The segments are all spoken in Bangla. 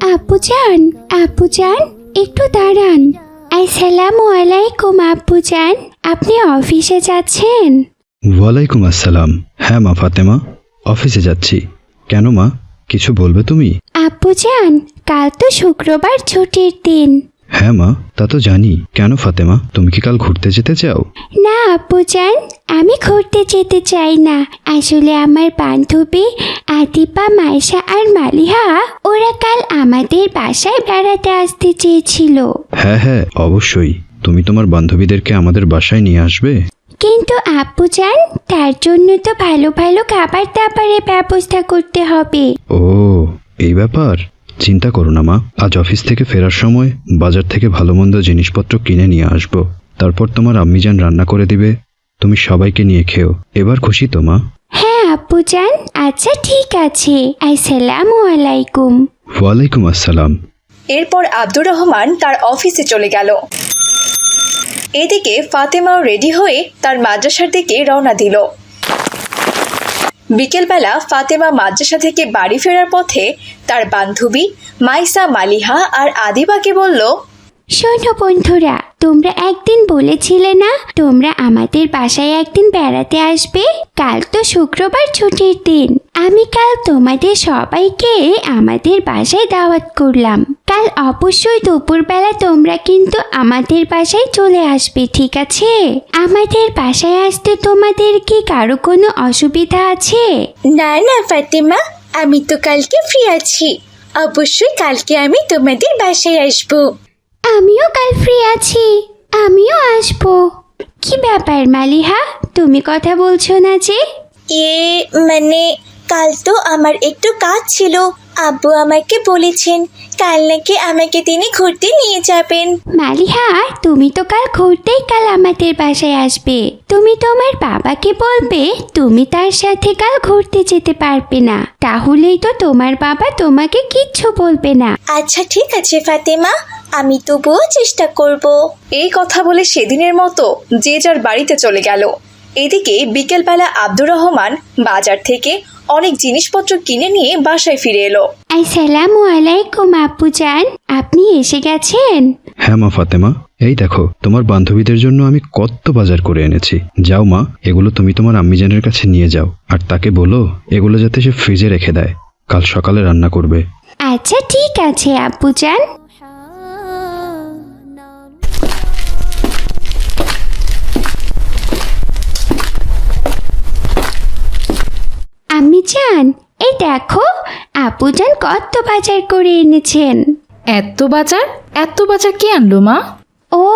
আপুজান আপুজান একটু দাঁড়ান। আসসালামু আলাইকুম আপুজান আপনি অফিসে যাচ্ছেন? ওয়ালাইকুম আসসালাম। হ্যাঁ মা ফাতেমা অফিসে যাচ্ছি। কেন মা কিছু বলবে তুমি? আপুজান কাল তো শুক্রবার ছুটির দিন। হ্যাঁ মা তা তো জানি। কেন ফাতেমা তুমি কি কাল ঘুরতে যেতে চাও? না আপুজান আমি ঘুরতে যেতে চাই না। আসলে আমার বান্ধবী আদিপা মাইশা আর মালিহা ওরা কাল আমাদের বাসায় বেড়াতে আসতে চেয়েছিল। হ্যাঁ হ্যাঁ অবশ্যই। তুমি তোমার বান্ধবীদেরকে আমাদের বাসায় নিয়ে আসবে? কিন্তু আপুজান তার জন্য তো ভালো ভালো খাবার দাবারের ব্যবস্থা করতে হবে। ও এই ব্যাপার? চিন্তা করো না মা। আজ অফিস থেকে ফেরার সময় বাজার থেকে ভালো মন্দ জিনিসপত্র কিনে নিয়ে আসব। তারপর তোমার আম্মিজান রান্না করে দিবে। তুমি সবাইকে নিয়ে খেও। এবার খুশি তো মা? হ্যাঁ আপুজান আচ্ছা ঠিক আছে। আসসালামু আলাইকুম। ওয়ালাইকুম আসসালাম। এরপর আব্দুর রহমান তার অফিসে চলে গেল। এদিকে ফাতেমাও রেডি হয়ে তার মাদ্রাসার দিকে রওনা দিল। বিকেলবেলা ফাতেমা মাদ্রাসা থেকে বাড়ি ফেরার পথে তার বান্ধবী মাইসা মালিহা আর আদিবাকে বলল শোনো বন্ধুরা, তোমরা একদিন বলেছিলে না? তোমরা আমাদের বাসায় একদিন বেড়াতে আসবে? কাল তো শুক্রবার ছুটির দিন। আমি কাল তোমাদের সবাইকে আমাদের বাসায় দাওয়াত করলাম। কাল অবশ্যই দুপুরবেলা তোমরা কিন্তু আমাদের বাসায় চলে আসবে, ঠিক আছে? আমাদের বাসায় আসতে তোমাদের কি কারও কোনো অসুবিধা আছে? না না, ফাতেমা, আমি তো কালকে ফ্রি আছি। অবশ্যই কালকে আমি তোমাদের বাসায় আসব। আমিও কাল ফ্রি আছি। আমিও আসব। কি ব্যাপার মালিহা? তুমি কথা বলছো না যে? এ মানে কাল তো আমার একটু কাজ ছিল। আব্বু আমাকে বলেছেন কাল নাকি আমাকে তিনি ঘুরতে নিয়ে যাবেন। মালিহা তুমি তো কাল ঘুরতেই কাল আমাদের বাসায় আসবে। তুমি তোমার বাবাকে বলবে তুমি তার সাথে কাল ঘুরতে যেতে পারবে না। তাহলেই তো তোমার বাবা তোমাকে কিচ্ছু বলবে না। আচ্ছা ঠিক আছে ফাতেমা। আমি তবুও চেষ্টা করব। এই কথা বলে সেদিনের মতো যে যার বাড়িতে চলে গেল। এদিকে বিকেলবেলা আব্দুর রহমান বাজার থেকে অনেক জিনিসপত্র কিনে নিয়ে বাসায় ফিরে এলো। আসসালামু আলাইকুম আপুজান। আপনি এসে গেছেন? হ্যাঁ মা ফাতেমা এই দেখো তোমার বান্ধবীদের জন্য আমি কত বাজার করে এনেছি। যাও মা এগুলো তুমি তোমার আম্মিজানের কাছে নিয়ে যাও আর তাকে বলো এগুলো যাতে সে ফ্রিজে রেখে দেয়। কাল সকালে রান্না করবে। আচ্ছা ঠিক আছে আপুজান। আমি চান এই দেখো আপু আপুজান কত বাজার করে এনেছেন। এত বাজার? এত বাজার কে আনলো মা? ও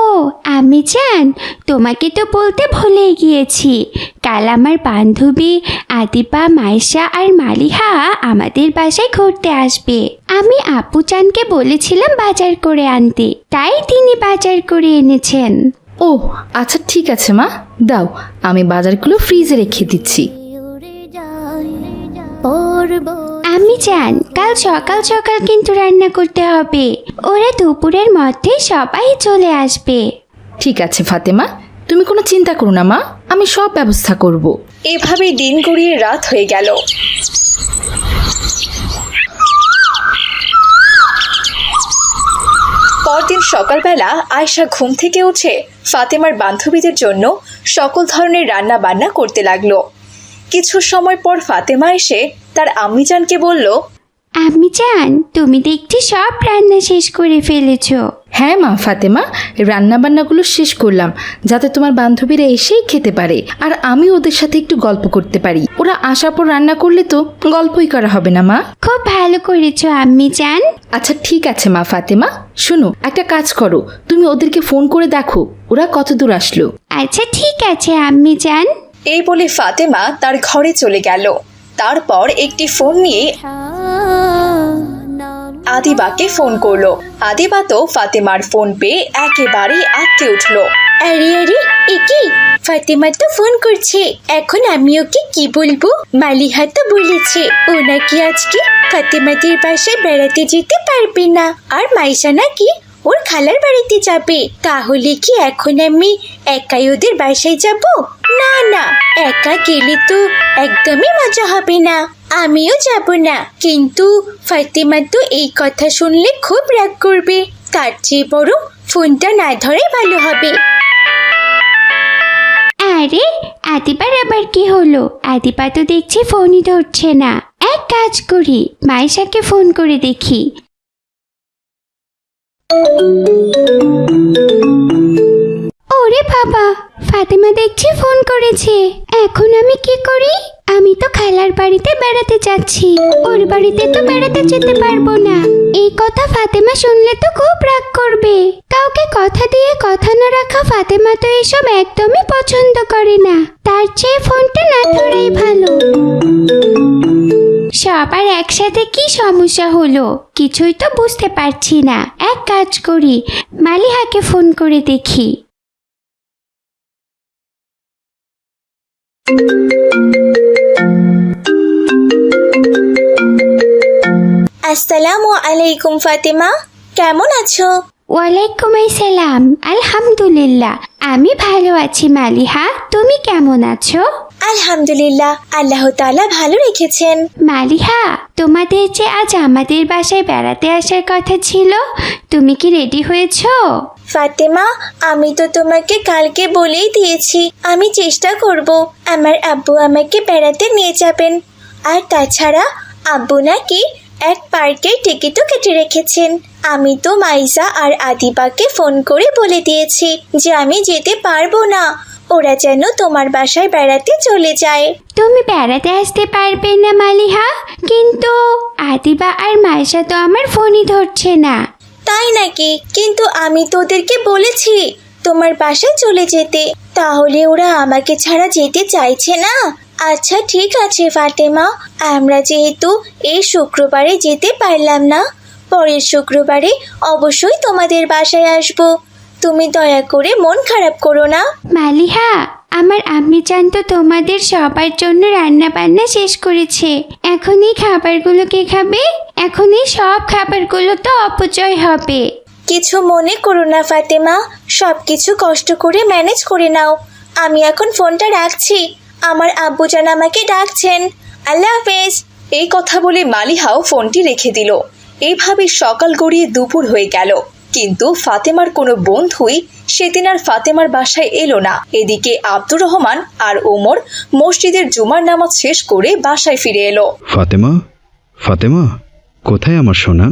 আমি চান তোমাকে তো বলতে ভুলে গিয়েছি। কাল আমার বান্ধবী আদিপা মাইশা আর মালিহা আমাদের বাসায় ঘুরতে আসবে। আমি আপু চানকে বলেছিলাম বাজার করে আনতে তাই তিনি বাজার করে এনেছেন। ও আচ্ছা ঠিক আছে মা দাও আমি বাজারগুলো ফ্রিজে রেখে দিচ্ছি। আমি চান কাল সকাল সকাল কিন্তু রান্না করতে হবে। ওরা দুপুরের মধ্যে সবাই চলে আসবে। ঠিক আছে ফাতেমা। তুমি কোনো চিন্তা করো না মা। আমি সব ব্যবস্থা করব। এভাবেই দিন গড়িয়ে রাত হয়ে গেল। পরদিন সকালবেলা আয়শা ঘুম থেকে উঠে ফাতেমার বান্ধবীদের জন্য সকল ধরনের রান্না বান্না করতে লাগল। কিছু সময় পর ফাতেমা এসে তার আম্মিজানকে বলল আমি চান তুমি দেখছি সব রান্না শেষ করে ফেলেছ। হ্যাঁ মা ফাতেমা রান্না বান্নাগুলো শেষ করলাম যাতে তোমার বান্ধবীরা এসেই খেতে পারে আর আমি ওদের সাথে একটু গল্প করতে পারি। ওরা আসার পর রান্না করলে তো গল্পই করা হবে না মা। খুব ভালো করেছ আম্মি চান আচ্ছা ঠিক আছে মা ফাতেমা শোনো একটা কাজ করো তুমি ওদেরকে ফোন করে দেখো ওরা কত দূর আসলো। আচ্ছা ঠিক আছে আম্মি চান এই বলে ফাতেমা তার ঘরে চলে গেল। তারপর একটি ফোন নিয়ে আদিবাকে ফোন করল। আদিবা তো ফাতেমার ফোন পেয়ে একেবারেই আটকে উঠল। আরে আরে, এ কি? ফাতেমা তো ফোন করছে। এখন আমি ওকে কি বলব? মালিহা তো বলেছে, ও নাকি আজকে ফাতেমাদের বাসায় বেড়াতে যেতে পারবে না। আর মাইশা নাকি ওর খালার বাড়িতে যাবে। তাহলে কি এখন আমি একাই ওদের বাসায় যাব? না না। একা গেলে তো একদমই মজা হবে না। আমিও যাব না। কিন্তু ফাতেমা তো এই কথা শুনলে খুব রাগ করবে। তার চেয়ে বরং ফোনটা না ধরে ভালো হবে। আরে, আদিবার আবার কি হলো? আদিবা তো দেখছি ফোনই ধরছে না। এক কাজ করি মাইশাকে ফোন করে দেখি। ওরে বাবা, ফাতেমা দেখছি ফোন করেছে। এখন আমি কি করি? আমি তো খালার বাড়িতে বেড়াতে যাচ্ছি। ওর বাড়িতে তো বেড়াতে যেতে পারব না। এই কথা ফাতেমা শুনলে তো খুব রাগ করবে। কাউকে কথা দিয়ে কথা না রাখা ফাতেমা তো এসব একদমই পছন্দ করে না। তার চেয়ে ফোনটা না ধরেই ভালো। সবার একসাথে কি সমস্যা হলো? কিছুই তো বুঝতে পারছি না। এক কাজ করি, মালিহাকে ফোন করে দেখি। আসসালামু আলাইকুম ফাতেমা। কেমন আছো? ওয়ালাইকুম আসসালাম। আলহামদুলিল্লাহ। আমি ভালো আছি মালিহা। তুমি কেমন আছো? আলহামদুলিল্লাহ আল্লাহ তাআলা ভালো রেখেছেন। মালিহা তোমাদের যে আজ আমাদের বাসায় বেড়াতে আসার কথা ছিল তুমি কি রেডি হয়েছো? ফাতেমা আমি তো তোমাকে কালকে বলেই দিয়েছি আমি চেষ্টা করব আমার আব্বু আমাকে বেড়াতে নিয়ে যাবেন। আর তাছাড়া আব্বু নাকি এক পার্কের টিকিটও কেটে রেখেছেন। আমি তো মাইজা আর আদিবাকে ফোন করে বলে দিয়েছি যে আমি যেতে পারব না। ওরা যেন তোমার বাসায় বেড়াতে চলে যায়। তুমি বেড়াতে আসতে পারবে না মালিহা কিন্তু আদিবা আর মাইশা তো আমার ফোনই ধরছে না। তাই নাকি? কিন্তু আমি তো ওদেরকে বলেছি তোমার বাসায় চলে যেতে। তাহলে ওরা আমাকে ছাড়া যেতে চাইছে না? আচ্ছা ঠিক আছে ফাতেমা। আমরা যেহেতু এই শুক্রবারে যেতে পারলাম না পরের শুক্রবারে অবশ্যই তোমাদের বাসায় আসব। তুমি দয়া করে মন খারাপ করো না। মালিহা আমার আম্মি চান তো তোমাদের সবার জন্য রান্না বান্না শেষ করেছে। এখন এই খাবারগুলো কে খাবে? এখন এই সব খাবারগুলো তো অপচয় হবে। কিছু মনে করো না ফাতেমা। সব কিছু কষ্ট করে ম্যানেজ করে নাও। আমি এখন ফোনটা রাখছি। আমার আব্বুজান আমাকে ডাকছেন। আল্লাহ হাফেজ। এই কথা বলে মালিহাও ফোনটি রেখে দিল। এইভাবে সকাল গড়িয়ে দুপুর হয়ে গেল। কিন্তু ফাতেমার কোনো বন্ধুই সেদিন আর ফাতেমার বাসায় এলো না। এদিকে আব্দুর রহমান আর ওমর মসজিদের জুমার নামাজ শেষ করে বাসায় ফিরে এলো। ফাতেমা? ফাতেমা? কোথায় আমার সোনা?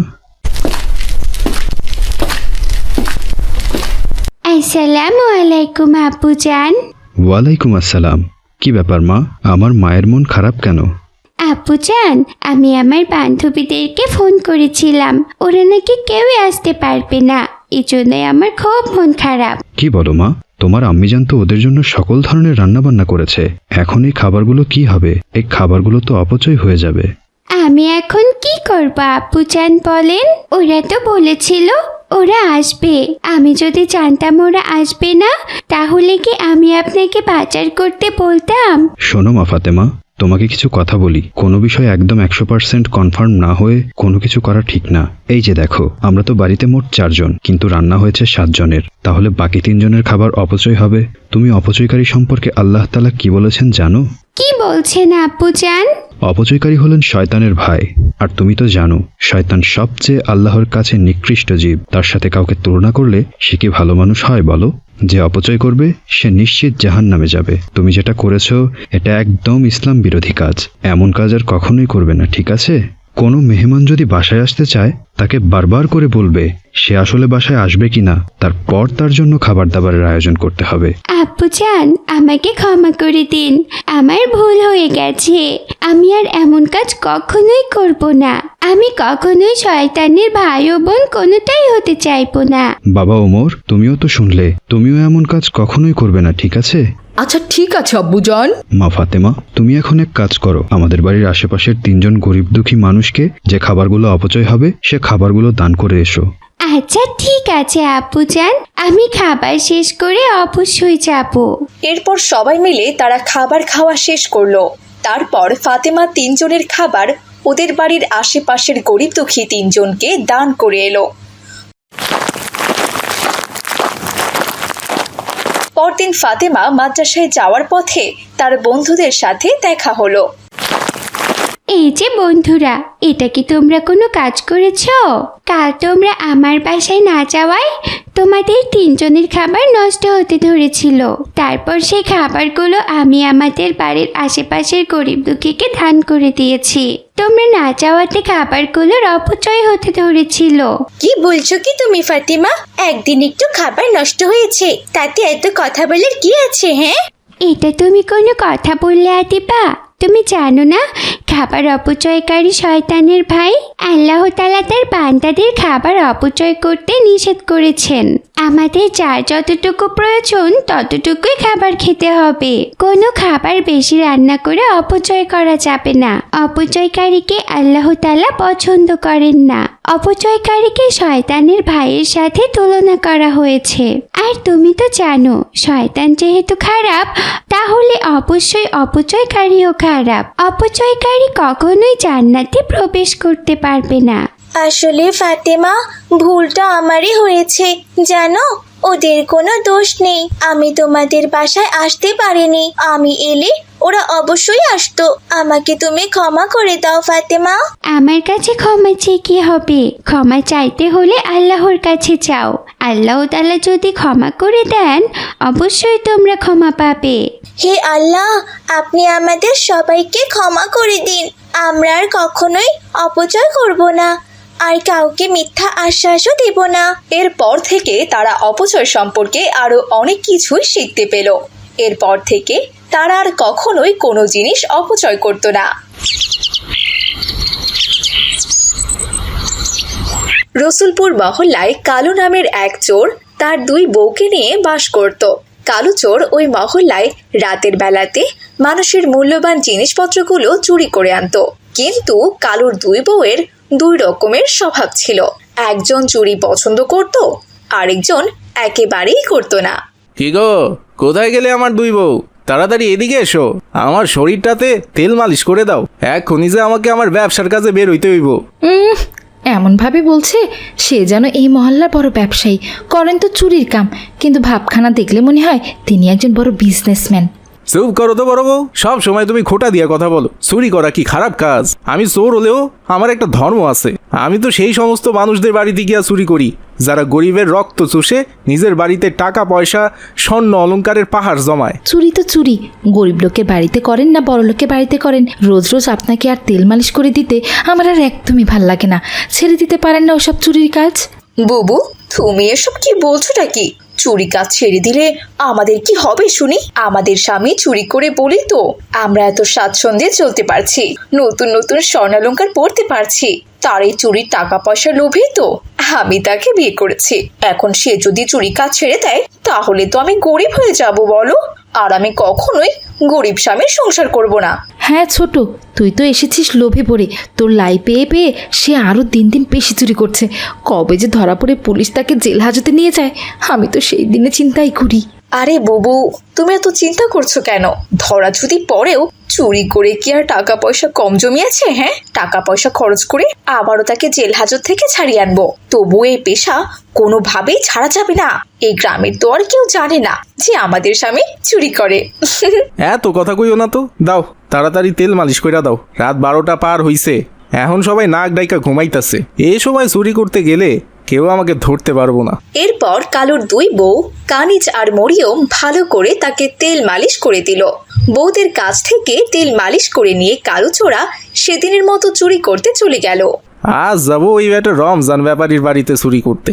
আসসালামু আলাইকুম আব্বুজান। ওয়ালাইকুম আসসালাম। কি ব্যাপার মা? আমার মায়ের মন খারাপ কেন? আব্বুজান আমি আমার বান্ধবীদেরকে ফোন করেছিলাম। ওরা নাকি কেউই আসতে পারবে না। এই জন্যই আমার খুব মন খারাপ। কি বলো মা? তোমার আম্মিজান তো ওদের জন্য সকল ধরনের রান্নাবান্না করেছে। এখন এই খাবারগুলো কি হবে? এই খাবারগুলো তো অপচয় হয়ে যাবে। আমি এখন কি করব আব্বুজান বলেন? ওরা তো বলেছিল ওরা আসবে। আমি যদি জানতাম ওরা আসবে না তাহলে কি আমি আপনাকে পাচার করতে বলতাম? শোনো মা ফাতেমা তোমাকে কিছু কথা বলি। কোনো বিষয় একদম একশো পার্সেন্ট কনফার্ম না হয়ে কোনো কিছু করা ঠিক না। এই যে দেখো আমরা তো বাড়িতে মোট চারজন কিন্তু রান্না হয়েছে সাতজনের। তাহলে বাকি তিনজনের খাবার অপচয় হবে? তুমি অপচয়কারী সম্পর্কে আল্লাহ তালা কি বলেছেন জানো? কি বলছেন আব্বুজান অপচয়কারী হলেন শয়তানের ভাই। আর তুমি তো জানো, শয়তান সবচেয়ে আল্লাহর কাছে নিকৃষ্ট জীব। তার সাথে কাউকে তুলনা করলে সে কি ভালো মানুষ হয়, বলো? যে অপচয় করবে, সে নিশ্চিত জাহান নামে যাবে। তুমি যেটা করেছ, এটা একদম ইসলাম বিরোধী কাজ। এমন কাজ আর কখনোই করবে না, ঠিক আছে? কোনো মেহমান যদি বাসায় আসতে চায় তাকে বারবার করে বলবে সে আসলে বাসায় আসবে কিনা। তারপর তার জন্য খাবার দাবারের আয়োজন করতে হবে। আব্বুজান আমাকে ক্ষমা করে দিন। আমার ভুল হয়ে গেছে। আমি আর এমন কাজ কখনোই করব না। আমি কখনোই শয়তানের ভাই ও বোন কোনোটাই হতে চাইব না। বাবা ওমর তুমিও তো শুনলে তুমিও এমন কাজ কখনোই করবে না ঠিক আছে? আচ্ছা ঠিক আছে আব্বুজান। মা ফাতেমা তুমি এখন এক কাজ করো। আমাদের বাড়ির আশেপাশের তিনজন গরিব দুঃখী মানুষকে যে খাবারগুলো অপচয় হবে সে খাবারগুলো দান করে এসো। আচ্ছা ঠিক আছে আপু যান আমি খাবার শেষ করে অবশ্যই যাব। এরপর সবাই মিলে তারা খাবার খাওয়া শেষ করল। তারপর ফাতেমা তিনজনের খাবার ওদের বাড়ির আশেপাশের গরিব দুঃখী তিনজনকে দান করে এলো। পরদিন ফাতেমা মাদ্রাসায় যাওয়ার পথে তার বন্ধুদের সাথে দেখা হলো। এই যে বন্ধুরা এটা কি তোমরা কোনো কাজ করেছ? কাল তোমরা আমার বাসায় না যাওয়ায় তোমাদের তিনজনের খাবার নষ্ট হতে ধরেছিল। তারপর সেই খাবারগুলো আমি আমাদের বাড়ির আশেপাশের গরিব দুঃখীকে দান করে দিয়েছি। তোমরা না যাওয়াতে খাবারগুলোর অপচয় হতে ধরেছিল। কি বলছো কি তুমি ফাতিমা? একদিন একটু খাবার নষ্ট হয়েছে তাতে এত কথা বলার কি আছে হ্যাঁ? এটা তুমি কোনো কথা বললে আদিবা? তুমি জানো না, খাবার অপচয়কারী শয়তানের ভাই আল্লাহ তালা তার বান্দাদের খাবার অপচয় করতে নিষেধ করেছেন। আমাদের যার যতটুকু প্রয়োজন, ততটুকুই খাবার খেতে হবে। কোনো খাবার বেশি রান্না করে অপচয় করা যাবে না। অপচয়কারীকে আল্লাহ তালা পছন্দ করেন না। অপচয়কারীকে শয়তানের ভাইয়ের সাথে তুলনা করা হয়েছে। আর তুমি তো জানো, শয়তান যেহেতু খারাপ, তাহলে অবশ্যই অপচয়কারীও খারাপ। অপচয়কারী কখনোই জান্নাতে প্রবেশ করতে পারবে না। আসলে ফাতেমা ভুলটা আমারই হয়েছে জানো? ওদের কোনো দোষ নেই। আমি তোমাদের বাসায় আসতে পারিনি। আমি এলে ওরা অবশ্যই আসতো। আমাকে তুমি ক্ষমা করে দাও ফাতেমা। আমার কাছে ক্ষমা চেয়ে কি হবে? ক্ষমা চাইতে হলে আল্লাহর কাছে চাও আল্লাহ তালা যদি ক্ষমা করে দেন অবশ্যই তোমরা ক্ষমা পাবে। হে আল্লাহ আপনি আমাদের সবাইকে ক্ষমা করে দিন। আমরা আর কখনোই অপচয় করব না। আর কাউকে মিথ্যা আশ্বাসও দেব না। এরপর থেকে তারা অপচয় সম্পর্কে আরও অনেক কিছুই শিখতে পেল। এরপর থেকে তারা আর কখনোই কোনো জিনিস অপচয় করত না। রসুলপুর মহল্লায় কালু নামের এক চোর তার দুই বউকে নিয়ে বাস করত। কালু চোর ওই মহল্লায় রাতের বেলাতে মানুষের মূল্যবান জিনিসপত্রগুলো চুরি করে আনতো। কিন্তু কালুর দুই বউয়ের দুই রকমের স্বভাব ছিল। একজন চুরি পছন্দ করত আরেকজন একেবারেই করতো না। কি গো? কোথায় গেলে আমার দুই বউ? তাড়াতাড়ি এদিকে এসো। আমার শরীরটাতে তেল মালিশ করে দাও। এখনই যে আমাকে আমার ব্যবসার কাজে বের হইতে হইব। এমনভাবে বলছে সে যেন এই মহল্লার বড় ব্যবসায়ী। করেন তো চুরির কাম কিন্তু ভাবখানা দেখলে মনে হয় তিনি একজন বড় বিজনেসম্যান চুপ করো তো বড় বউ। সব সময় তুমি খোটা দিয়ে কথা বলো। চুরি করা কি খারাপ কাজ? আমি চোর হলেও আমার একটা ধর্ম আছে। আমি তো সেই সমস্ত মানুষদের বাড়িতে গিয়া চুরি করি। যারা গরিবের রক্ত চুষে নিজের বাড়িতে টাকা পয়সা স্বর্ণ অলংকারের পাহাড় জমায়। চুরি তো চুরি। গরিব লোকের বাড়িতে করেন না বড় লোকের বাড়িতে করেন। রোজ রোজ আপনাকে আর তেল মালিশ করে দিতে আমার আর একদমই ভালো লাগে না। ছেড়ে দিতে পারেন না ওসব চুরির কাজ? বুবু তুমি এসব কি বলছোটা কি? চুরি কাজ ছেড়ে দিলে আমাদের কি হবে শুনি? আমাদের স্বামী চুরি করে বলি তো। আমরা এত স্বাচ্ছন্দ্যে চলতে পারছি। নতুন নতুন স্বর্ণালঙ্কার পরতে পারছি। তার এই চুরির টাকা পয়সা লোভেই তো। আমি তাকে বিয়ে করেছি। এখন সে যদি চুরি কাজ ছেড়ে দেয়, তাহলে তো আমি গরিব হয়ে যাব, বলো। আর আমি কখনোই গরিব স্বামীর সংসার করব না। হ্যাঁ ছোট, তুই তো এসেছিস লোভে পড়ে। তোর লাই পেয়ে পেয়ে সে আরও দিন দিন পেশি চুরি করছে। কবে যে ধরা পড়ে পুলিশ তাকে জেল হাজতে নিয়ে যায়, আমি তো সেই দিনে চিন্তাই করি। আরে বুবু, তুমি এত চিন্তা করছ কেন? ধরা যদি পড়েও চুরি করে কি আর টাকা পয়সা কম জমিয়েছে হ্যাঁ? টাকা পয়সা খরচ করে আবারও তাকে জেল হাজত থেকে ছাড়িয়ে আনব। তবু এই পেশা কোনোভাবেই ছাড়া যাবে না। এই গ্রামের তো আর কেউ জানে না যে আমাদের স্বামী চুরি করে। এত কথা কইও না তো। দাও, তাড়াতাড়ি তেল মালিশ কইরা দাও। রাত বারোটা পার হইছে। এখন সবাই নাক ডাইকা ঘুমাইতাছে। এই সময় চুরি করতে গেলে কেউ আমাকে ধরতে পারব না। এরপর কালুর দুই বউ কানিজ আর মরিয়ম ভালো করে তাকে তেল মালিশ করে দিল। বউদের কাছ থেকে তেল মালিশ করে নিয়ে কালু চোরা সেদিনের মতো চুরি করতে চলে গেল। আজ যাব ওই ব্যাটা রমজান ব্যাপারীর বাড়িতে চুরি করতে।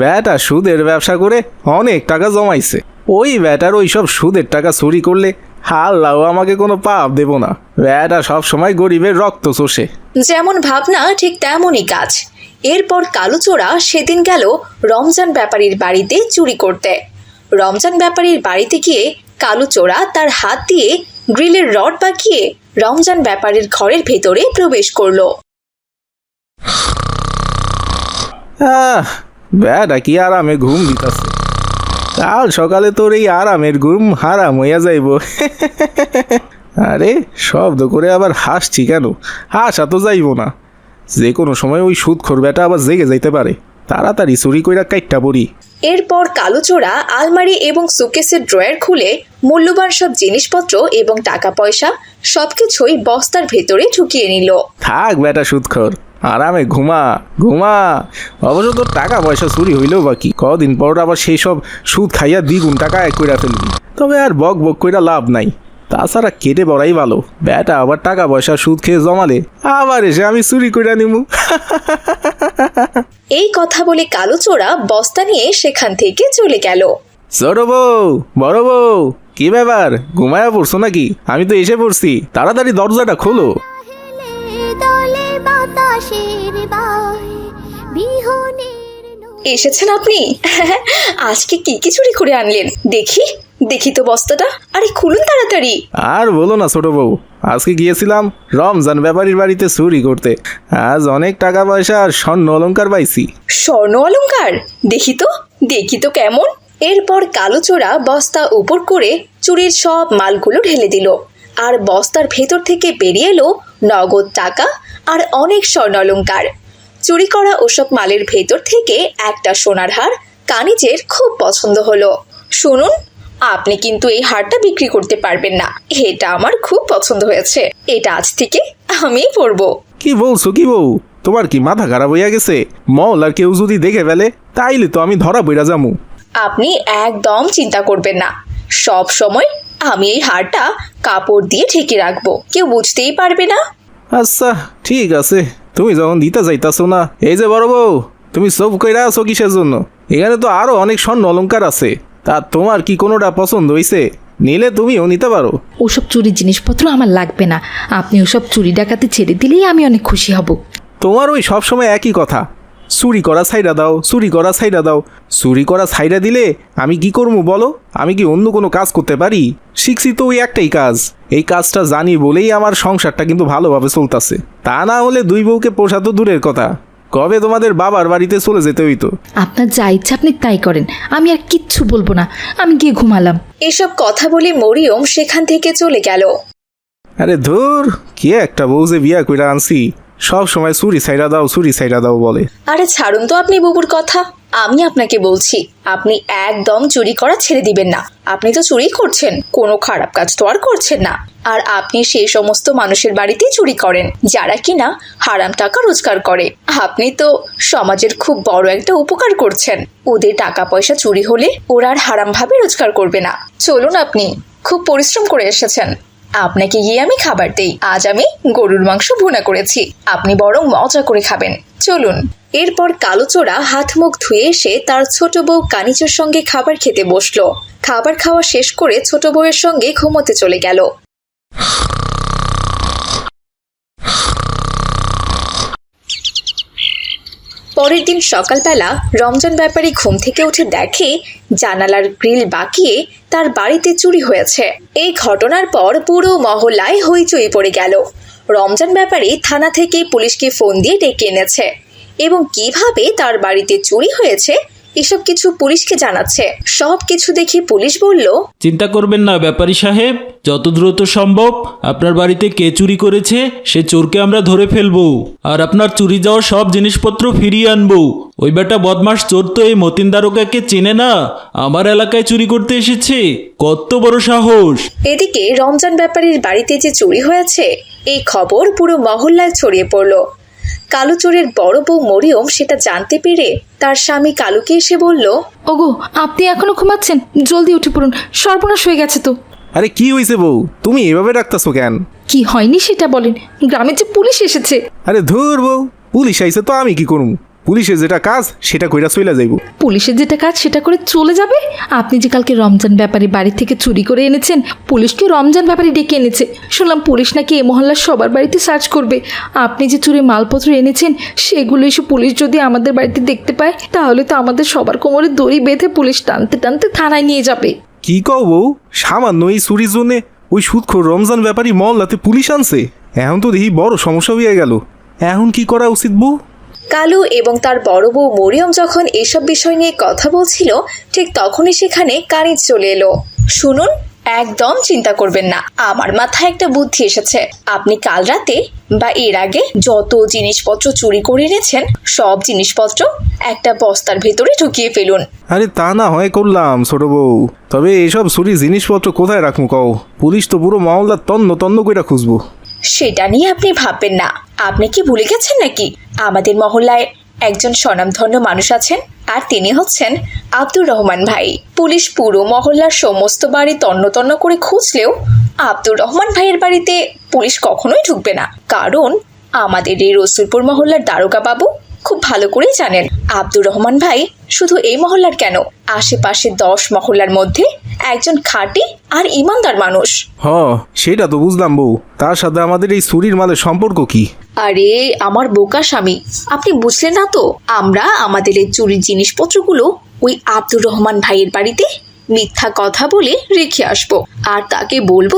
ব্যাটা সুদের ব্যবসা করে অনেক টাকা জমাইছে। ওই ব্যাটার ওই সব সুদের টাকা চুরি করলে হাল্লাও আমাকে কোনো পাপ দেব না। ব্যাটা সব সময় গরিবের রক্ত চষে। যেমন ভাবনা ঠিক তেমনই কাজ। এরপর কালুচোরা সেদিন গেল রমজান ব্যাপারীর বাড়িতে চুরি করতে। রমজান ব্যাপারীর বাড়িতে গিয়ে কালুচোরা তার হাত দিয়ে গ্রিলের রড বাঁকিয়ে রমজান ব্যাপারীর ঘরের ভেতরে প্রবেশ করল। বেটা কি আরামে ঘুম দিতাছে। কাল সকালে তোর এই আরামের ঘুম হারাম হইয়া যাইব। আরে, শব্দ করে আবার হাসছি কেন? হাসা তো যাইব না। যে কোনো সময় ওই সুদখোর বেটা আবার জেগে যাইতে পারে। তাড়াতাড়ি চুরি কইরা কাইটটা পড়ি। এরপর কালুচোরা আলমারি এবং সুকেসের ড্রয়ার খুলে মূল্যবান সব জিনিসপত্র এবং টাকা পয়সা সবকিছুই বস্তার ভেতরে ঢুকিয়ে নিল। থাক বেটা সুদখোর আরামে ঘুমা ঘুমা। অবশ্য তোর টাকা পয়সা চুরি হইলেও বাকি কদিন পর আবার সেই সব সুদ খাইয়া দ্বিগুণ টাকা এক কইরা ফেলবি। তবে আর বক বক কইরা লাভ নাই। তাছাড়া কেটে বড়াই ভালো। বেটা আবার টাকা পয়সা সুদ খেয়ে জমালে আবার এসে আমি চুরি করে নিমু। এই কথা বলে কালুচোরা বস্তা নিয়ে সেখান থেকে চলে গেল। ছোট বউ বড় বউ কি ব্যাপার? ঘুমায়া পড়ছো নাকি? আমি তো এসে পড়ছি। তাড়াতাড়ি দরজাটা খোলো। এসেছেন আপনি? আজকে কি কি চুরি করে আনলেন? দেখি। দেখি তো বস্তাটা। আরে খুলুন তাড়াতাড়ি। আর বলো না ছোট বউ আজকে গিয়েছিলাম রমজান ব্যাপারীর বাড়িতে চুরি করতে। আজ অনেক টাকা পয়সা আর স্বর্ণ অলঙ্কার পাইছি। স্বর্ণ অলঙ্কার দেখি তো দেখি তো কেমন। এরপর কালো কালোচোরা বস্তা উপর করে চুরির সব মালগুলো ঢেলে দিল। আর বস্তার ভেতর থেকে বেরিয়ে এলো নগদ টাকা আর অনেক স্বর্ণ অলঙ্কার চুরি করা ওসব মালের ভেতর থেকে একটা সোনার হার কানিজের খুব পছন্দ হলো। শুনুন আপনি কিন্তু এই হারটা বিক্রি করতে পারবেন না। এটা আমার খুব পছন্দ হয়েছে। এটা আজ থেকে আমিই পরবো। কি বলছো কি বউ? তোমার কি মাথা খারাপ হইয়া গেছে? মহলার কেউ যদি দেখে ফেলে তাইলে তো আমি ধরা বইরা যামু। আপনি একদম চিন্তা করবেন না। সব সময় আমি এই হারটা কাপড় দিয়ে ঢেকে রাখব। কেউ বুঝতেই পারবে না। আচ্ছা ঠিক আছে। তুমি যখন দিতে যাইতাছো না এই যে বড় বউ তুমি সব কইরা আছো কিসের জন্য? এখানে তো আরও অনেক স্বর্ণ অলঙ্কার আছে। তা তোমার কি কোনোটা পছন্দ হইছে? নিলে তুমিও নিতে পারো। ওসব চুরি জিনিসপত্র আমার লাগবে না। আপনি ওসব চুরি ডাকাতি ছেড়ে দিলেই আমি অনেক খুশি হব। তোমার ওই সবসময় একই কথা। চুরি করা ছাইরা দাও চুরি করা ছাইরা দাও। চুরি করা ছাইরা দিলে আমি কি করব বলো? আমি কি অন্য কোনো কাজ করতে পারি? শিখছি তো ওই একটাই কাজ। এই কাজটা জানি বলেই আমার সংসারটা কিন্তু ভালোভাবে চলতেছে। তা না হলে দুই বউকে পোষা তো দূরের কথা। কবে তোমাদের বাবার বাড়িতে চলে যেতে হইতো? আপনার যা ইচ্ছা আপনি তাই করেন। আমি আর কিচ্ছু বলব না। আমি গিয়ে ঘুমালাম। এসব কথা বলে মরিয়ম সেখান থেকে চলে গেল। আরে ধুর কি একটা বউ যে বিয়া কইরা আনছি। সব সময় সুরি সাইরা দাও সুরি সাইরা দাও বলে। আরে ছাড়ুন তো আপনি বুবুর কথা। আমি আপনাকে বলছি, আপনি একদম চুরি করা ছেড়ে দিবেন না। আপনি তো চুরি করছেন, কোনো খারাপ কাজ তো আর করছেন না। আর আপনি সেই সমস্ত মানুষের বাড়িতে চুরি করেন, যারা কিনা হারাম টাকা রোজগার করে। আপনি তো সমাজের খুব বড় একটা উপকার করছেন। ওদের টাকা পয়সা চুরি হলে ওরা আর হারামভাবে রোজগার করবে না। চলুন আপনি, খুব পরিশ্রম করে এসেছেন। আপনাকে গিয়ে আমি খাবার দেই। আজ আমি গরুর মাংস ভুনা করেছি। আপনি বরং মজা করে খাবেন। চলুন। এরপর কালোচোরা হাত মুখ ধুয়ে এসে তার ছোট বউ কানিচের সঙ্গে খাবার খেতে বসল। খাবার খাওয়া শেষ করে ছোট বউয়ের সঙ্গে ঘুমোতে চলে গেল। পরের দিন সকালবেলা রমজান ব্যাপারী ঘুম থেকে উঠে দেখে জানালার গ্রিল বাঁকিয়ে তার বাড়িতে চুরি হয়েছে। এই ঘটনার পর পুরো মহল্লায় হইচই পড়ে গেল। রমজান ব্যাপারী থানা থেকে পুলিশকে ফোন দিয়ে ডেকে এনেছে। এবং কীভাবে তার বাড়িতে চুরি হয়েছে এসব কিছু পুলিশকে জানাচ্ছে। সব কিছু দেখে পুলিশ বলল চিন্তা করবেন না ব্যাপারী সাহেব যত দ্রুত সম্ভব আপনার বাড়িতে কে চুরি করেছে সে চোরকে আমরা ধরে ফেলব। আর আপনার চুরি যাওয়া সব জিনিসপত্র ফিরিয়ে আনব। ওই বেটা বদমাস চোর তো এই মতিন দারোগাকে চেনে না আমার এলাকায় চুরি করতে এসেছে। কত বড় সাহস! এদিকে রমজান ব্যাপারীর বাড়িতে যে চুরি হয়েছে এই খবর পুরো মহল্লায় ছড়িয়ে পড়ল। কালু চোরের বড় বউ মরিয়ম সেটা জানতে পেরে তার স্বামী কালুকে এসে বলল ওগো আপনি এখনও ঘুমাচ্ছেন? জলদি উঠে পড়ুন সর্বনাশ হয়ে গেছে তো। আরে কি হয়েছে বউ? তুমি এভাবে রাখতেছো কেন? কি হয়নি সেটা বলেন গ্রামে যে পুলিশ এসেছে। আরে ধুর বউ পুলিশ আইছে তো আমি কি করব পুলিশের যেটা কাজ সেটা কইরা চইলা যাইব। পুলিশের যেটা কাজ সেটা করে চলে যাবে? আপনি যে কালকে রমজান ব্যাপারী বাড়ি থেকে চুরি করে এনেছেন পুলিশকে রমজান ব্যাপারী ডেকে এনেছে। শুনলাম পুলিশ নাকি এ মহল্লার সবার বাড়িতে সার্চ করবে। আপনি যে চুরি মালপত্র এনেছেন সেগুলো এসে পুলিশ যদি আমাদের বাড়িতে দেখতে পায় তাহলে তো আমাদের সবার কোমরে দড়ি বেঁধে পুলিশ টানতে টানতে থানায় নিয়ে যাবে। কি কও বউ? সামান্য এই চুরির জন্যে ওই সুদখোর রমজান ব্যাপারী মহল্লাতে পুলিশ আনছে? এখন তো দেখি বড় সমস্যা হয়ে গেল। এখন কি করা উচিত বউ? কালু এবং তার বড় বউ মরিয়ম যখন এসব বিষয় নিয়ে কথা বলছিল, ঠিক তখনই সেখানে কানিজ চলে এলো। শুনুন, একদম চিন্তা করবেন না, আমার মাথায় একটা বুদ্ধি এসেছে। আপনি কাল রাতে বা এর আগে যত জিনিসপত্র চুরি করে এনেছেন, সব জিনিসপত্র একটা বস্তার ভেতরে ঢুকিয়ে ফেলুন। আরে তা না হয় করলাম, ছোট বউ। তবে এসব চুরি জিনিসপত্র কোথায় রাখব কও? পুলিশ তো পুরো মহল্লা তন্ন তন্ন করে খুঁজবো। সেটা নিয়ে আপনি ভাববেন না। আপনি কি ভুলে গেছেন নাকি? আমাদের মহল্লায় একজন স্বনামধন্য মানুষ আছেন, আর তিনি হচ্ছেন আব্দুর রহমান ভাই। পুলিশ পুরো মহল্লার সমস্ত বাড়ি তন্ন তন্ন করে খুঁজলেও আব্দুর রহমান ভাইয়ের বাড়িতে পুলিশ কখনোই ঢুকবে না। কারণ আমাদের এই রসুলপুর মহল্লার দারোগা বাবু খুব ভালো করেই জানেন, আব্দুর রহমান ভাই শুধু এই মহল্লার কেন? আশেপাশে দশ মহল্লার মধ্যে একজন খাঁটি আর ইমানদার মানুষ। হ সেটা তো বুঝলাম বউ। তার সাথে আমাদের এই সুরির মালের সম্পর্ক কি? আরে আমার বোকা স্বামী আপনি বুঝলেন না তো? আমরা আমাদের এই চুরির জিনিসপত্রগুলো ওই আব্দুর রহমান ভাইয়ের বাড়িতে মিথ্যা কথা বলে রেখে আসব। আর তাকে বলব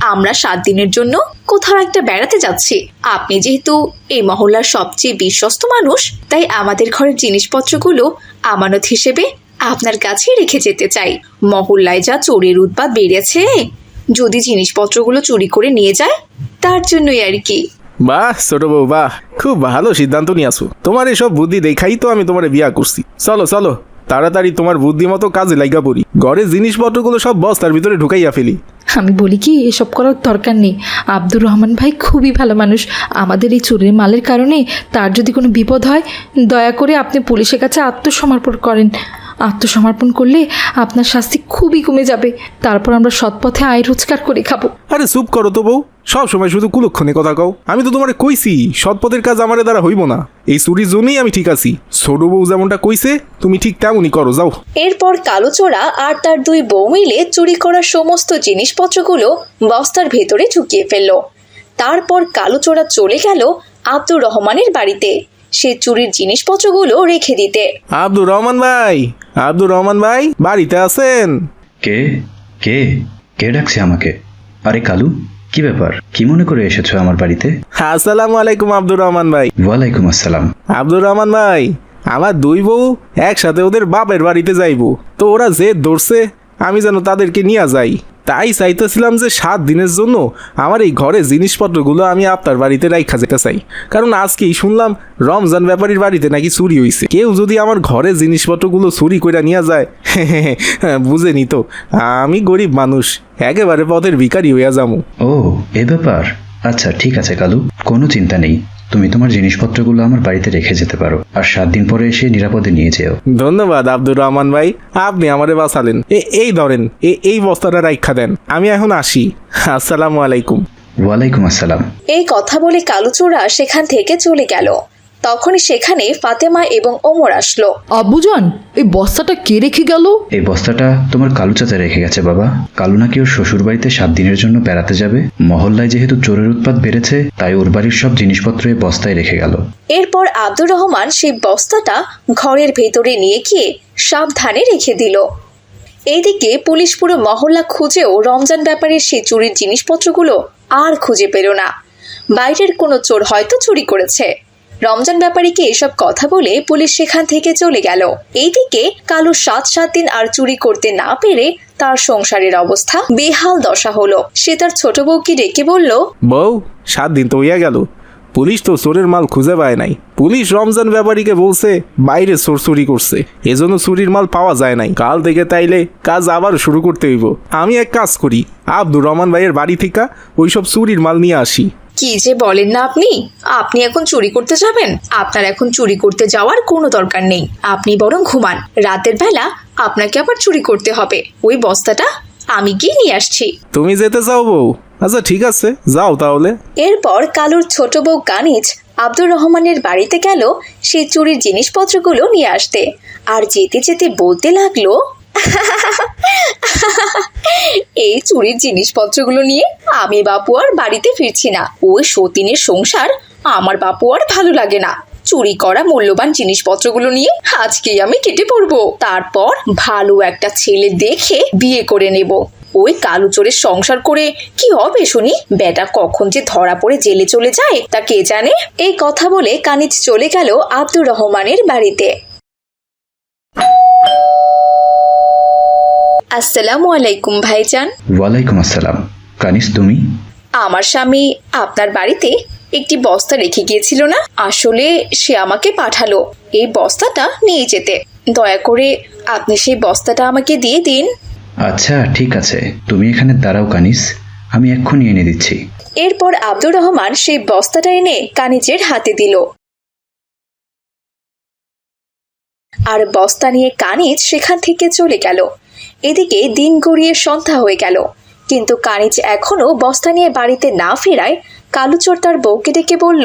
আমরা সাত দিনের জন্য কোথাও একটা বেড়াতে যাচ্ছি। আপনি যেহেতু এই মহল্লার সবচেয়ে বিশ্বস্ত মানুষ, তাই আমাদের ঘরের জিনিসপত্রগুলো আমানত হিসেবে আপনার কাছে রেখে যেতে চাই। মহল্লায় যা চোরের উৎপাত বেড়েছে, যদি জিনিসপত্রগুলো চুরি করে নিয়ে যায়, তার জন্যই আর কি। বাহ, ছোট বউ, বাহ, খুব ভালো সিদ্ধান্ত নিয়ে আসো। তোমার এসব বুদ্ধি দেখাই তো আমি তোমার বিয়া করছি। চলো চলো। তাড়াতাড়ি তোমার বুদ্ধি মতো কাজে লাইগা পড়ি। ঘরের জিনিসপত্রগুলো সব বস্তার ভিতরে ঢুকাইয়া ফেলি। আমি বলি কি এসব করার দরকার নেই। আব্দুর রহমান ভাই খুবই ভালো মানুষ। আমাদের এই চোরের মালের কারণে তার যদি কোনো বিপদ হয় দয়া করে আপনি পুলিশের কাছে আত্মসমর্পণ করেন। আত্মসমর্পণ করলে আপনার শাস্তি খুবই কমে যাবে। তারপর আমরা সৎপথে আয় রোজগার করে খাব। আরে চুপ করো তো বউ। সব সময় শুধু কুলক্ষণে কথা কও। আমি তো তোমারে কইছি সৎপথের কাজ আমার দ্বারা হইব না। এই চুরির জন্যই আমি ঠিক আছি। ছোট বউ যেমনটা কইছে তুমি ঠিক তেমনই করো যাও। এরপর কালো কালোচোরা আর তার দুই বউ মিলে চুরি করা সমস্ত জিনিসপত্রগুলো বস্তার ভেতরে ঢুকিয়ে ফেলল। তারপর কালো কালোচোরা চলে গেল আব্দুর রহমানের বাড়িতে। সে চুরির জিনিসপত্রগুলো রেখে দিতে। আব্দুর রহমান ভাই আব্দুর রহমান ভাই বাড়িতে আছেন? কে? কে? কে ডাকছে আমাকে? আরে কালু? কি ব্যাপার? কি মনে করে এসেছ আমার বাড়িতে? আসসালামু আলাইকুম আব্দুর রহমান ভাই। ওয়ালাইকুম আসসালাম। আব্দুর রহমান ভাই আমার দুই বউ একসাথে ওদের বাপের বাড়িতে যাইবো। তো ওরা যে ধরছে আমি যেন তাদেরকে নিয়ে যাই। তাই চাইতেছিলাম যে সাত দিনের জন্য আমার এই ঘরে জিনিসপত্রগুলো আমি আপনার বাড়িতে রাইখা যেতে চাই। কারণ আজকেই শুনলাম রমজান ব্যাপারীর বাড়িতে নাকি চুরি হইছে। কেউ যদি আমার ঘরে জিনিসপত্রগুলো চুরি করে নিয়ে যায় বুঝেনি তো আমি গরিব মানুষ, একেবারে পথের ভিকারি হইয়া যাব ও, এ ব্যাপার। আচ্ছা ঠিক আছে কালু, কোনো চিন্তা নেই। তুমি তোমার জিনিসপত্রগুলো আমার বাড়িতে রেখে যেতে পারো আর সাত দিন পরে এসে নিরাপদে নিয়ে যেও। ধন্যবাদ আব্দুর রহমান ভাই। আপনি আমারে বাঁচালেন। এ- এই ধরেন এ- এই বস্তাটা রাইখা দেন। আমি এখন আসি। আসসালামু আলাইকুম। ওয়ালাইকুম আসসালাম। এই কথা বলে কালুচোরা সেখান থেকে চলে গেল। তখনই সেখানে ফাতেমা এবং ওমর আসলো। আব্বুজান এই বস্তাটা কে রেখে গেল? এই বস্তাটা তোমার কালু চাচা রেখে গেছে বাবা। কালু নাকি ওর শ্বশুর বাড়িতে সাত দিনের জন্য বেড়াতে যাবে। মহল্লায় যেহেতু চোরের উৎপাত বেড়েছে তাই ওর বাড়ির সব জিনিসপত্র এই বস্তায় রেখে গেল। এরপর আব্দুর রহমান সেই বস্তাটা ঘরের ভেতরে নিয়ে গিয়ে সাবধানে রেখে দিল। এইদিকে পুলিশ পুরো মহল্লা খুঁজেও রমজান ব্যাপারের সেই চুরির জিনিসপত্রগুলো আর খুঁজে পেল না। বাইরের কোনো চোর হয়তো চুরি করেছে। রমজান ব্যাপারীকে এসব কথা বলে পুলিশ সেখান থেকে চলে গেল? এইদিকে কালু সাত সাত দিন আর চুরি করতে না পেরে তার সংসারের অবস্থা বেহাল দশা হলো। সে তার ছোট বউকে ডেকে বলল, বউ, সাত দিন তো হইয়া গেল। পুলিশ তো চোরের মাল খুঁজে পায় নাই। পুলিশ রমজান ব্যাপারীকে বলছে, বাইরে চোর চুরি করছে। এজন্য চুরির মাল পাওয়া যায় নাই। কাল থেকে তাইলে কাজ আবার শুরু করতে হইব। আমি এক কাজ করি। আব্দুর রহমান ভাইয়ের বাড়ি থেকে ওইসব চুরির মাল নিয়ে আসি। কি যে বলেন না আপনি? আপনি এখন চুরি করতে যাবেন? আপনার এখন চুরি করতে যাওয়ার কোনো দরকার নেই। আপনি বরং ঘুমান। রাতের বেলা আপনাকে আবার চুরি করতে হবে। ওই বস্তাটা আমি গিয়ে নিয়ে আসছি। তুমি যেতে চাও বউ? আচ্ছা ঠিক আছে। যাও তাহলে। এরপর কালুর ছোট বউ কানিজ আব্দুর রহমানের বাড়িতে গেল সেই চুরির জিনিসপত্রগুলো নিয়ে আসতে। আর যেতে যেতে বলতে লাগল এই চুরির জিনিসপত্রগুলো নিয়ে আমি বাপু আর বাড়িতে ফিরছি না। ওই সতীনের সংসার আমার বাপু আর ভালো লাগে না। চুরি করা মূল্যবান জিনিসপত্রগুলো নিয়ে আজকেই আমি কেটে পড়ব। তারপর ভালো একটা ছেলে দেখে বিয়ে করে নেব। ওই কালু চোরের সংসার করে কি হবে শুনি? বেটা কখন যে ধরা পড়ে জেলে চলে যায় তা কে জানে? এই কথা বলে কানিজ চলে গেল আব্দুর রহমানের বাড়িতে। আসসালামু আলাইকুম ভাইজান। ওয়ালাইকুম আসসালাম। কানিস তুমি? আমার স্বামী আপনার বাড়িতে একটি বস্তা রেখে গিয়েছিল না? আসলে সে আমাকে পাঠালো এই বস্তাটা নিয়ে যেতে। দয়া করে আপনি সেই বস্তাটা আমাকে দিয়ে দিন। আচ্ছা ঠিক আছে। তুমি এখানে দাঁড়াও কানিস। আমি এক্ষুনি এনে দিচ্ছি। এরপর আব্দুর রহমান সেই বস্তাটা এনে কানিজের হাতে দিল। আর বস্তা নিয়ে কানিজ সেখান থেকে চলে গেল। এদিকে দিন গড়িয়ে সন্ধ্যা হয়ে গেল। কিন্তু কানিজ এখনও বস্তা নিয়ে বাড়িতে না ফেরায় কালুচোর তার বউকে ডেকে বলল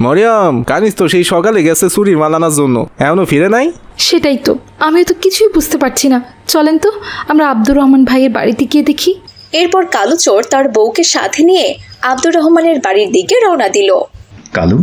মরিয়ম কানিস তো সেই সকালে গেছে চুরির মাল আনার জন্য। এখনও ফিরে নাই? সেটাই তো। আমিও তো কিছুই বুঝতে পারছি না। চলেন তো আমরা আব্দুর রহমান ভাইয়ের বাড়িতে গিয়ে দেখি। এরপর কালুচোর তার বউকে সাথে নিয়ে আব্দুর রহমানের বাড়ির দিকে রওনা দিল। কালু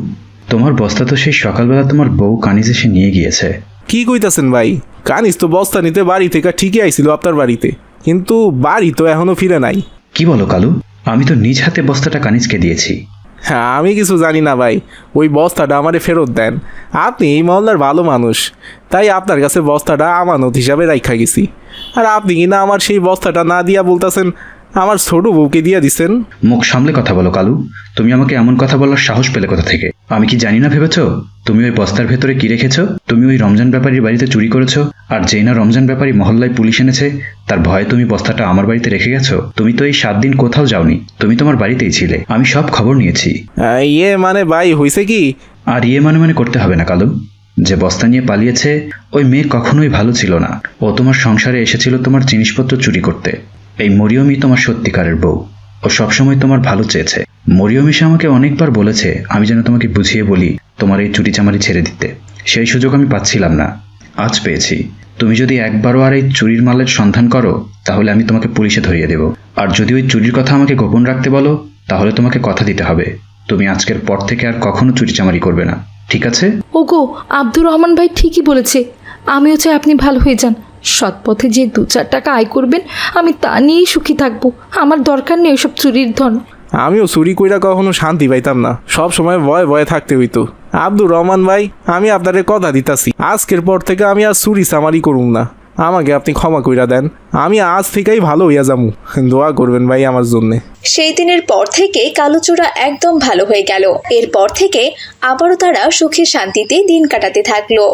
তোমার বস্তা তো সেই সকালবেলা তোমার বউ কানিজ এসে নিয়ে গিয়েছে। কি কইতাছেন ভাই? কানিস তো বস্তা নিতে বাড়ি থেকে ঠিকই আইছিল আপনার বাড়িতে। কিন্তু বাড়ি তো এখনও ফিরে নাই। কি বলো কালু? আমি তো নিজ হাতে বস্তাটা কানিজকে দিয়েছি। হ্যাঁ আমি কিছু জানি না ভাই। ওই বস্তাটা আমারে ফেরত দেন। আপনি এই মহল্লার ভালো মানুষ। তাই আপনার কাছে বস্তাটা আমানত হিসাবে রাখা গেছি। আর আপনি কি না আমার সেই বস্তাটা না দিয়া বলতেছেন? আমার ছোট বউকে দিয়া দিছেন। মুখ সামলে কথা বলো কালু। তুমি আমাকে এমন কথা বলার সাহস পেলে কোথা থেকে? আমি কি জানি না ভেবেছ? তুমি ওই বস্তার ভেতরে কি রেখেছ? তুমি ওই রমজান ব্যাপারীর বাড়িতে চুরি করেছ? আর যেই না রমজান ব্যাপারী মহল্লায় পুলিশ এনেছে তার ভয়ে তুমি বস্তাটা আমার বাড়িতে রেখে গেছো? তুমি তো এই সাত দিন কোথাও যাওনি। তুমি তোমার বাড়িতেই ছিলে। আমি সব খবর নিয়েছি। ইয়ে মানে ভাই হয়েছে কি? আর ইয়ে মানে মানে করতে হবে না কালু। যে বস্তা নিয়ে পালিয়েছে ওই মেয়ে কখনোই ভালো ছিল না। ও তোমার সংসারে এসেছিল তোমার জিনিসপত্র চুরি করতে। এই মরিয়মই তোমার সত্যিকারের বউ ও সবসময় তোমার ভালো চেয়েছে। মরিয়ম আমাকে অনেকবার বলেছে, আমি যেন তোমাকে বুঝিয়ে বলি তোমার এই চুরি চামারি ছেড়ে দিতে। সেই সুযোগ আমি পাচ্ছিলাম না। আজ পেয়েছি। তুমি যদি একবারও আর এই চুরির মালের সন্ধান করো, তাহলে আমি তোমাকে পুলিশে ধরিয়ে দেব। আর যদি ওই চুরির কথা আমাকে গোপন রাখতে বলো, তাহলে তোমাকে কথা দিতে হবে। তুমি আজকের পর থেকে আর কখনো চুরি চামারি করবে না। ঠিক আছে? ওগো, আব্দুর রহমান ভাই ঠিকই বলেছে। আমিও চাই আপনি ভালো হয়ে যান। সৎ পথে যে দু চার টাকা আয় করবেন আমি তা নিয়েই সুখী থাকব। আমার দরকার নেই ওসব চুরির ধন। আমিও চুরি কইরা কখনো শান্তি পাইতাম না। সব সময় ভয়ে ভয়ে থাকতে হইতো। আব্দুর রহমান ভাই আমি আপনাদের কথা দিতাছি। আজকের পর থেকে আমি আর চুরি চামারি করুম না। আমাকে আপনি ক্ষমা কইরা দেন। আমি আজ থেকেই ভালো হইয়া যামু। দোয়া করবেন ভাই আমার জন্যে। সেই দিনের পর থেকে কালুচোরা একদম ভালো হয়ে গেল। এরপর থেকে আবারও তারা সুখে শান্তিতে দিন কাটাতে থাকল।